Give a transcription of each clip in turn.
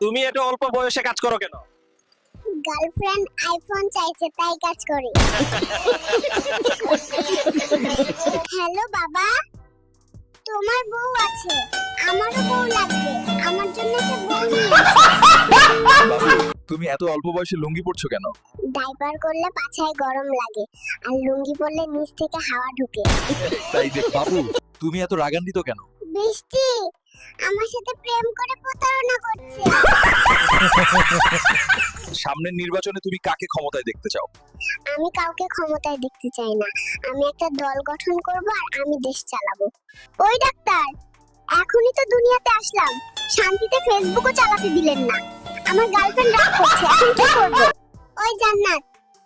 তুমি এত অল্প বয়সে কাজ করো কেন? গার্লফ্রেন্ড আইফোন চাইছে তাই কাজ করি। হ্যালো বাবা। তোমার বউ আছে। আমারও বউ লাগবে। আমার জন্য একটা বউ তুমি এত অল্প বয়সে লুঙ্গি পরছো কেন? ডাইপার করলে পাছায় গরম লাগে আর লুঙ্গি পরলে নিচ থেকে হাওয়া ঢুকে। তাই দেখ বাবু তুমি এত রাগান্বিত কেন? বৃষ্টি আমার সাথে প্রেম করে সামনের নির্বাচনে তুমি কাকে ক্ষমতায় দেখতে চাও? আমি কাউকে ক্ষমতায় দেখতে চাই না। আমি একটা দল গঠন করব আর আমি দেশ চালাবো। ওই ডাক্তার এখনই তো দুনিয়াতে আসলাম। শান্তিতে ফেসবুকও চালাতে দিলেন না। আমার গার্লফ্রেন্ড রাগ করছে এখন কি করব? ওই জান্নাত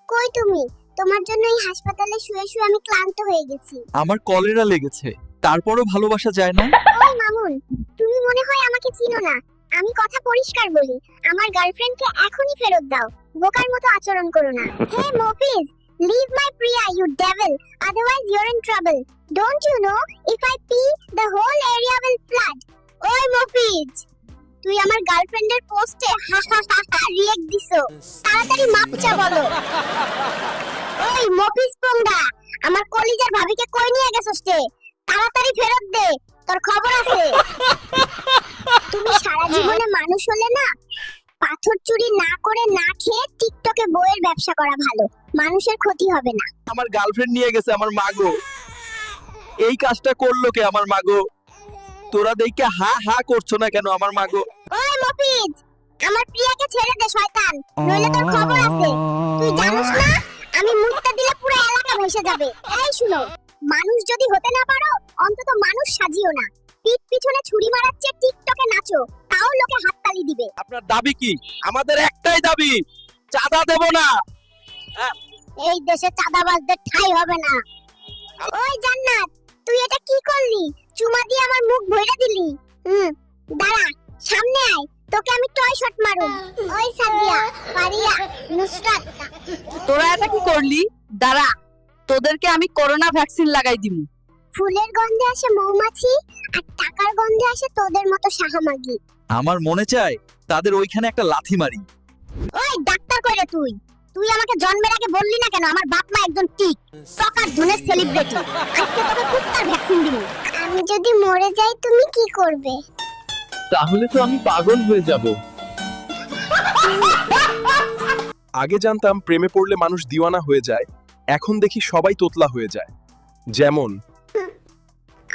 কই তুমি? তোমার জন্য এই হাসপাতালে শুয়ে শুয়ে আমি ক্লান্ত হয়ে গেছি। আমার কলেরা লেগেছে তারপরও ভালোবাসা যায় না? ওই মামুন তুমি মনে হয় আমাকে চিনো না। আমি কথা পরিষ্কার বলি আমার গার্লফ্রেন্ডকে এখনই ফেরত দাও বোকার মতো আচরণ করো না। Hey Mofiz leave my Priya you devil otherwise you are in trouble don't you know if I pee the whole area will flood ওই মফিজ তুই আমার গার্লফ্রেন্ডের পোস্টে হা হা হা হা রিয়েক্ট দিছো। তাড়াতাড়ি মাপ চা বলো। ওই মফিজ পোংডা আমার কলিজার ভাবিকে কই নিয়ে গেছস রে? তাড়াতাড়ি ফেরত দে তোর খবর আছে। না করে না খেয়ে টিকটকে বইয়ের ব্যবসা করা ভালো। মানুষের ক্ষতি হবে না। আমার গার্লফ্রেন্ড নিয়ে গেছে আমার মাগো এই কাজটা করল কে আমার মাগো তোরা দেখে হা হা করছ না কেন আমার মাগো ওই মফিজ আমার প্রিয়াকে ছেড়ে দে শয়তান। নইলে তোর খবর আছে। তুই জানিস না আমি দিলে পুরো এলাকা ভেসে যাবে। এই শুনো মানুষ যদি হতে না পারো অন্তত মানুষ সাজিও না। পিঠ পিছনে ছুরি মারাচ্ছে টিকটকে নাচো। তাও লোকে হাততালি দিবে। আপনার দাবি কি? আমাদের একটাই দাবি চাঁদা দেব না। এই দেশে চাঁদাবাজদের ঠাই হবে না। ওই জান্নাত তুই এটা কি করলি? চুমা দিয়ে আমার মুখ ভইরা দিলি। হুম দাঁড়া সামনে আয়। তোকে আমি টয় শট মারুম। ওই সাদিয়া পারিয়া নুসরাত। তোরা এটা কি করলি? দাঁড়া তোদেরকে আমি করোনা ভ্যাকসিন লাগাই দিমু। ফুলের গন্ধে আসে মৌমাছি আর টাকার গন্ধে আসে তোদের মতো সাহামাগি। আমার মনে চায় তাদের ওইখানে একটা লাথি মারি। ওই ডাক্তার কইরে তুই? তুই আমাকে জন্মের আগে বললি না কেন? আমার বাপ মা একজন টিক টকার ধনের সেলিব্রিটি আজকে তোকে কুত্তার ভ্যাকসিন দিব। আমি যদি মরে যাই তুমি কি করবে? তাহলে তো আমি পাগল হয়ে যাব। আগে জানতাম প্রেমে পড়লে মানুষ দিওয়ানা হয়ে যায় এখন দেখি সবাই তোতলা হয়ে যায়। যেমন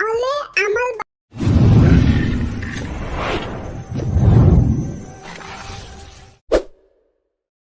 আলে